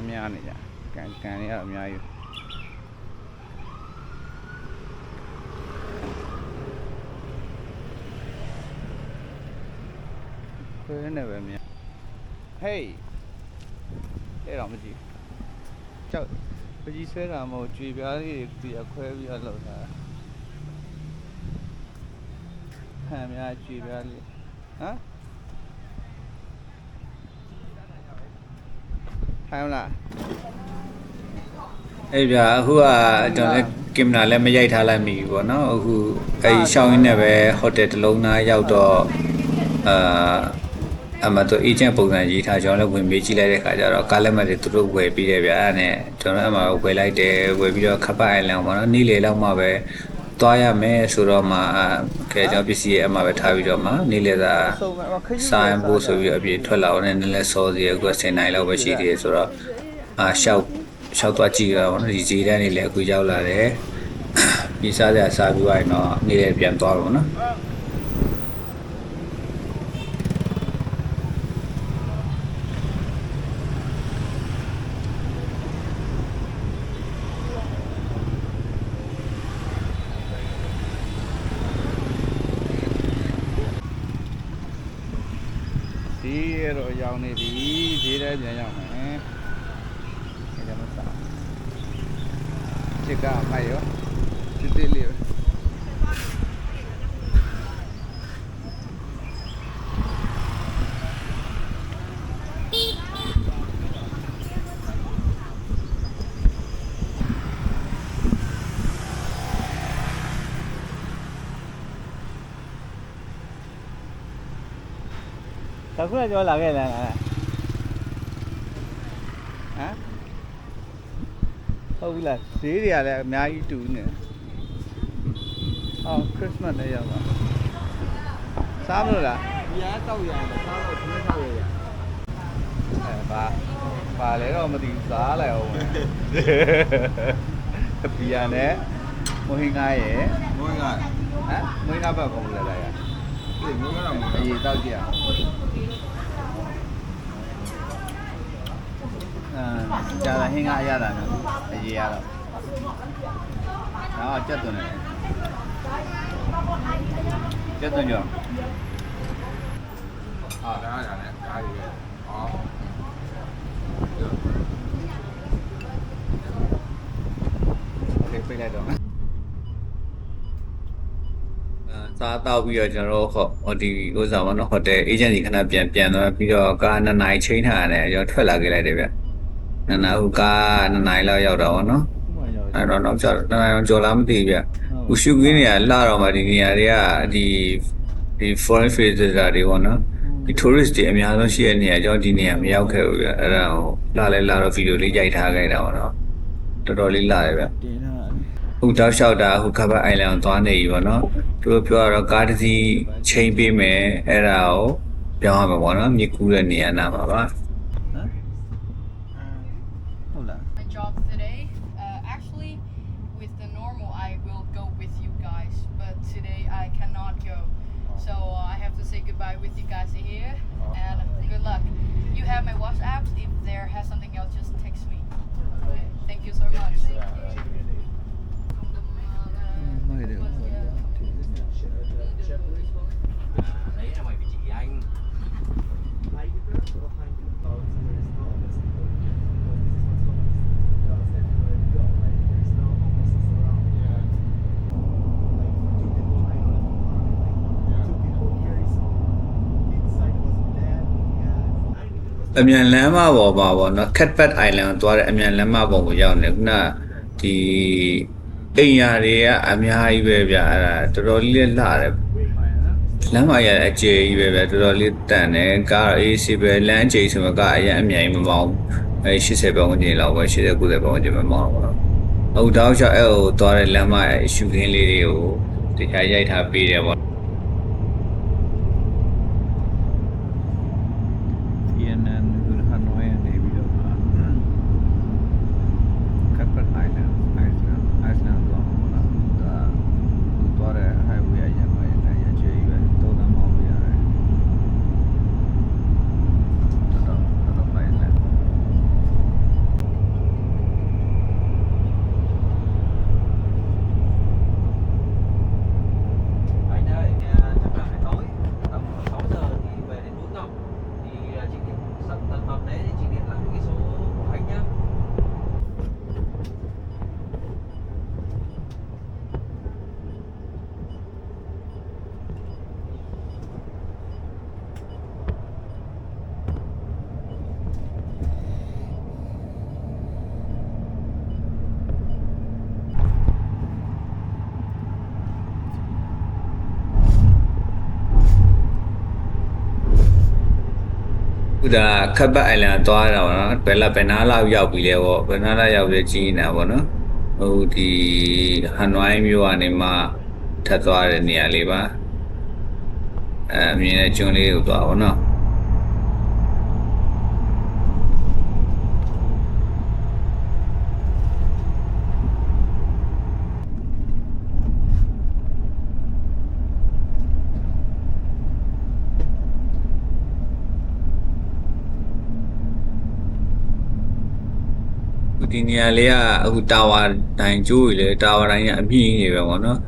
းများနေကြကန်ကန်တွေကတော့အများကြီးခွေးနဲ့ပဲများဟေးအဲ့တော့မကြည့်ကြောက်ပကြီးဆွဲတာမဟုတ်ကြွေပြားလေးတွေပြခွဲပြီးတော့လောက်တာဟမ်များကြွေပြားလေးဟမ် ထိုင်မလားအဲ့ဗျာအခုကကျွန်တော်လည်းကင်မရာလည်းမရိုက်ထားလိုက်မိဘူးပေါ့နော်အခုအဲ့ဒီရှောင်းရင်းနဲ့ပဲဟိုတယ်တစ်လုံးသားရောက်တော့အာအမတော့ agent ပုံစံရေးထားကျွန်တော်လည်းဝင်မေးကြည့်လိုက်တဲ့ခါကျတော့ကားလက်မှတ်တွေသူတို့ဝယ်ပြီးတယ်ဗျာအဲ့ဒါနဲ့ကျွန်တော်လည်းအမဝယ်လိုက်တယ်ဝယ်ပြီးတော့ခပ်ပိုင်လန်ပေါ့နော်နေ့လေလောက်မှပဲ သွားရမယ်ဆိုတော့မှခဲကျွန်တော်ပစ္စည်းရဲ့အမပဲထားပြီးတော့မှနေ့လေသာဆုံးမခရီးစာရန်ဖို့ဆိုပြီးတော့အပြေထွက်လာအောင်နဲ့နည်းနည်းစောစီရအခု10နိုင်လောက်ပဲရှိသေးတယ်ဆိုတော့အာရှောက်ရှောက်သွားကြည့်ရအောင်နော်ဒီဈေးတန်းတွေလည်းအခုရောက်လာတယ်ပြီးစားကြစားပြီးသွားရင်တော့နေ့လည်းပြန်သွားတော့နော် ဒီရ တော့ရောက်နေပြီဒီထဲပြန်ရောက်မယ်ဒီကမစားချစ်ကမိုက်ရောစစ်စစ်လေးပဲ တခုလည်းပြောလာခဲ့လားဟမ်ဟုတ်ပြီလားဈေးတွေကလည်းအများကြီးတူနေအော်ခရစ်စမတ်လည်းရောက်ပါစားမလို့လားဒီအားတောက်ရအောင်စားတော့ဒီနေ့တောက်ရရအဲဘာဘာလဲတော့မသိဘူးစားလိုက်အောင်မယ်ဘီယာနဲ့မွဟင်ငါရဲ့မွေးကဟမ်မွဟင်ငါဘက်ကောင်းလဲလိုက်ရဒီမွေးကတော့မွေးအရေးတောက်ကြည့်အောင်အာကြာလာဟင်းကားရ gì tao kìa giờ là hiện nay giờ là cái gì giờ đó chết rồi này chết rồi chưa à đó là này ai gì đó được cái bên rồi စားတော့ပြီးတော့ကျွန်တော်တို့ဟောဟိုဒီဥစ္စာပေါ့နော်ဟိုတယ် agent ကြီးခဏပြန်ပြန်သွားပြီးတော့ကားနှစ်နိုင်ချိန်ထားရတယ်ကျွန်တော်ထွက်လာခဲ့လိုက်တယ်ဗျနှစ်နာအခုကားနှစ်နိုင်လောက်ရောက်တော့ဗောနော်ဥပမာရောက်အဲ့တော့နောက်ကျတော့နှစ်နိုင်အောင်ကြော်လာမသိဗျဥရှုကင်းတွေကလှတော့မှဒီနေရာတွေကဒီဒီ foreign visitor တွေပေါ့နော်ဒီ tourist တွေအများဆုံးရှိတဲ့နေရာကျွန်တော်ဒီနေရာမရောက်ခဲ့ဘူးဗျအဲ့ဒါဟိုလှလဲလှတော့ဗီဒီယိုလေးရိုက်ထားခဲ့တာပေါ့နော်တော်တော်လေးလှတယ်ဗျတင်တာဟိုတောက်လျှောက်တာဟိုကဘတ်အိုင်လန်ကိုသွားနေပြီပေါ့နော် သူတို့ပြောတော့ကားတစ်စီးချိန်ပေးမယ်အဲ့ဒါကိုပြောင်းရမှာပေါ့နော်မြစ်ကူးတဲ့နေရာနာမှာပါ အမြန်လမ်းမပေါ်ပါပေါ့နော် Catbat Island ကိုသွားတဲ့အမြန်လမ်းမပေါ်ကိုရောက်နေခုနကဒီအိမ်ယာတွေကအများကြီးပဲဗျအဲ့ဒါတော်တော်လေးလည်းလှတယ်လမ်းမရအကျယ်ကြီးပဲဗျတော်တော်လေးတန်တယ်ကားအေးစီပဲလမ်းအကျယ်ဆိုမှကားအရင်အမြန်ကြီးမမောင်းဘူးအဲ80ပဲဝင်ကျင်လောက်ပဲ80 90ပဲဝင်ကျင်မမောင်းဘူးနော်အခုတောက်လျှောက်အဲ့ဟိုသွားတဲ့လမ်းမရဲ့ရှူခင်းလေးတွေကိုတရားရိုက်ထားပေးတယ်ပေါ့ CNN ဟန်နွိုင်းနေပြီးတော့ကပ်ပတ်အိုင်လန်အိုင်လန်အိုင်လန်တော့မလားဒါသူသွားတဲ့ highway အရင်ကလည်းရချေးပဲတော့တမ်းမောင်းပြရတယ်တော်တော်တော်တော်မိုက်လဲ ခုဒါခပ်ပတ်အိုင်လန်သွားတာပေါ့နော်ဘယ်လာဘယ်နာလောက်ရောက်ပြီလဲပေါ့ဘယ်နာလောက်ရောက်ပြီကြီးနေတာပေါ့နော်ဟိုဒီဟန်နွိုင်းမြို့ကနေမှထပ်သွားတဲ့နေရာလေးပါအဲအမြင်နဲ့ကျွန်းလေးကိုသွားပါတော့ ဒီနေရာလေးကအခုတာဝါတိုင်းကျိုးကြီးလေတာဝါတိုင်းကအမြင့်ကြီးပဲပေါ့နော်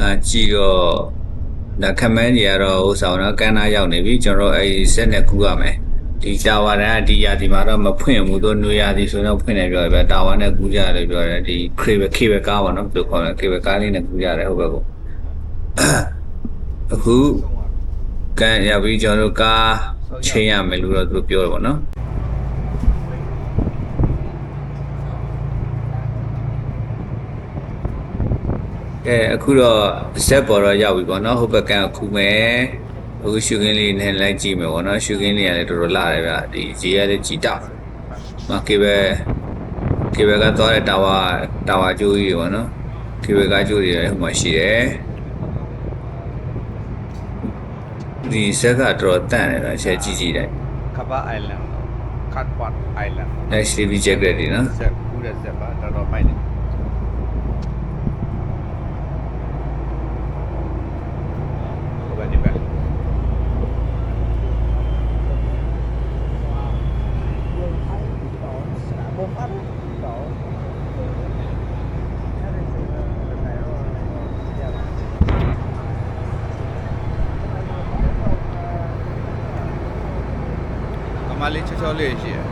အဲကြည့်တော့ဒါခမန်းကြီးကတော့ဟိုဆောင်တော့ကန်နာရောက်နေပြီကျွန်တော်အဲဒီစက်နဲ့ကူရမယ်ဒီတာဝါတိုင်းကဒီရာဒီမှာတော့မဖွင့်ဘူးသူနွေရာသီဆိုတော့ဖွင့်နေပြောတယ်ဗျတာဝါနဲ့ကူကြတယ်ပြောတယ်ဒီခရေဘခေဘကားပေါ့နော်ဘယ်လိုခေါ်လဲခေဘကားလေးနဲ့ကူကြတယ်ဟုတ်ပဲကိုအခုကန်ရပြီကျွန်တော်တို့ကားချိန်ရမယ်လို့တော့သူပြောတယ်ပေါ့နော် ကဲအခုတော့ဇက်ပေါ်တော့ရောက်ပြီပေါ့နော်ဟိုဘက်ကခုမယ်အခုရှုခင်းလေးနဲ့လိုက်ကြည့်မယ်ပေါ့နော်ရှုခင်းလေးကလည်းတော်တော်လာတယ်ဗျဒီဂျီရလည်းကြည်တောက်မကေပဲကေပဲကသွားတဲ့တာဝါတာဝါကျိုးကြီးပေါ့နော်ကေပဲကကျိုးတွေလည်းဟိုမှာရှိတယ်ဒီဇက်ကတော်တော်တန့်တယ်ဗျချက်ကြည့်ကြည့်တယ်ခပ်ပတ်အိုင်လန်ခတ်ပတ်အိုင်လန် HDB jacket တွေနော်ဆက်ကူးတဲ့ဆက်ပါတော်တော်မိုက်တယ်ဟိုဘက်ဒီဘက် ကမ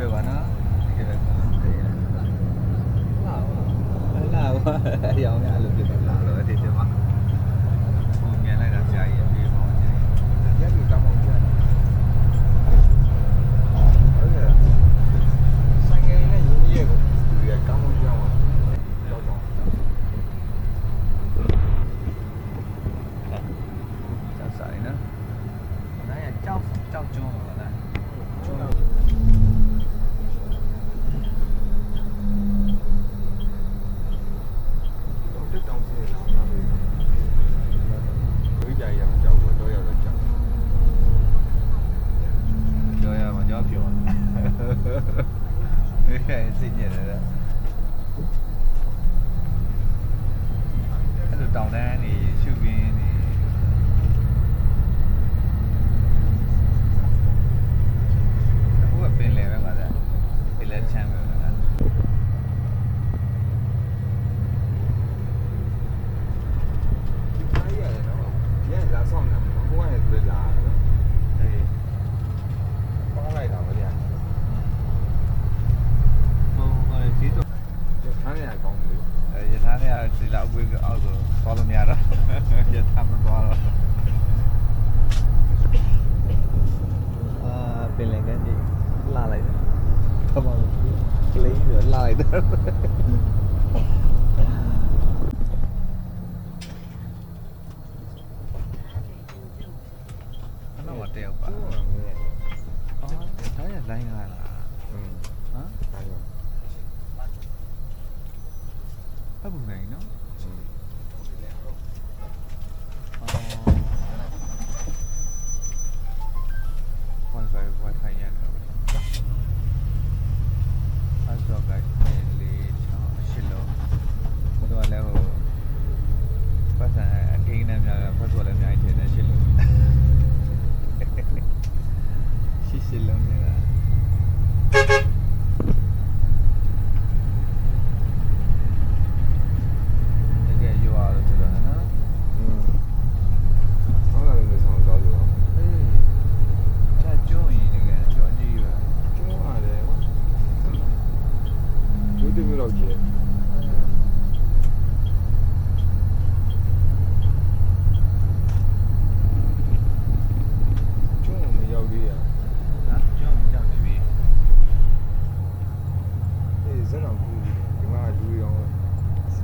200 원어? Lào quá, giọng ngã lực được Lào rồi thì chưa mắc Buông nghe này là chạy, đi mỏ chạy Rất nhiều trong một chân Sang nghe này như vậy cũng Vì trong một chân mà Sao sợi nữa Ở là trong, trong chung ở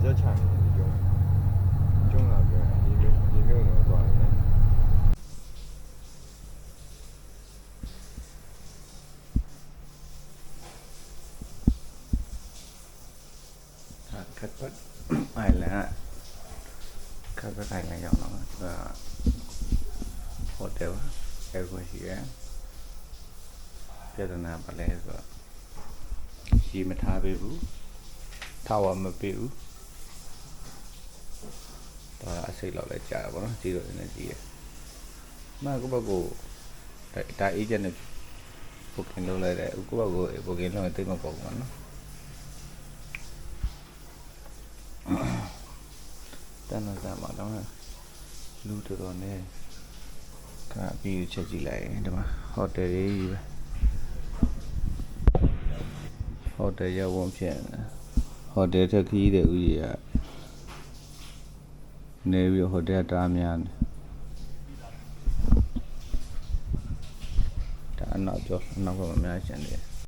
ရက်ချင်တယ်ကျုံးကျုံးလာပြောဒီမျိုးဒီမျိုးတော့သွားတယ်နော်ခတ်ပတ်အိုင်လန်ခတ်ပတ်အိုင်လန်ရောက်တော့ဒီကဟိုတယ်အဲကိုရှိရပြဿနာပါလဲဆိုတော့ရှိမထားပေးဘူးထားဝမပေးဘူး ဒါအစိတ်လောက်လဲကြာတာပေါ့နော်ကြီးတော့နေကြီးရမကဘကိုဒါဒါ agent နဲ့ booking လုပ်လိုက်တယ်ကိုယ့်ဘက်ကို booking လုပ်ရင်တိတ်မပေါ့ဘူးနော်တန်းတော့စမ်းပါတော့လူတော်တော်နဲ့ခါပြီးချက်ကြည့်လိုက်ဒီမှာဟိုတယ်ကြီးပဲဟိုတယ်ရောက်ဝင်ဖြစ်နေဟိုတယ်ထက်ခီးတဲ့ဦးကြီးက နေပြီးဟိုတယ်တားများနေဒါအနောက်ကျော်အနောက်ကမများရှင်တယ်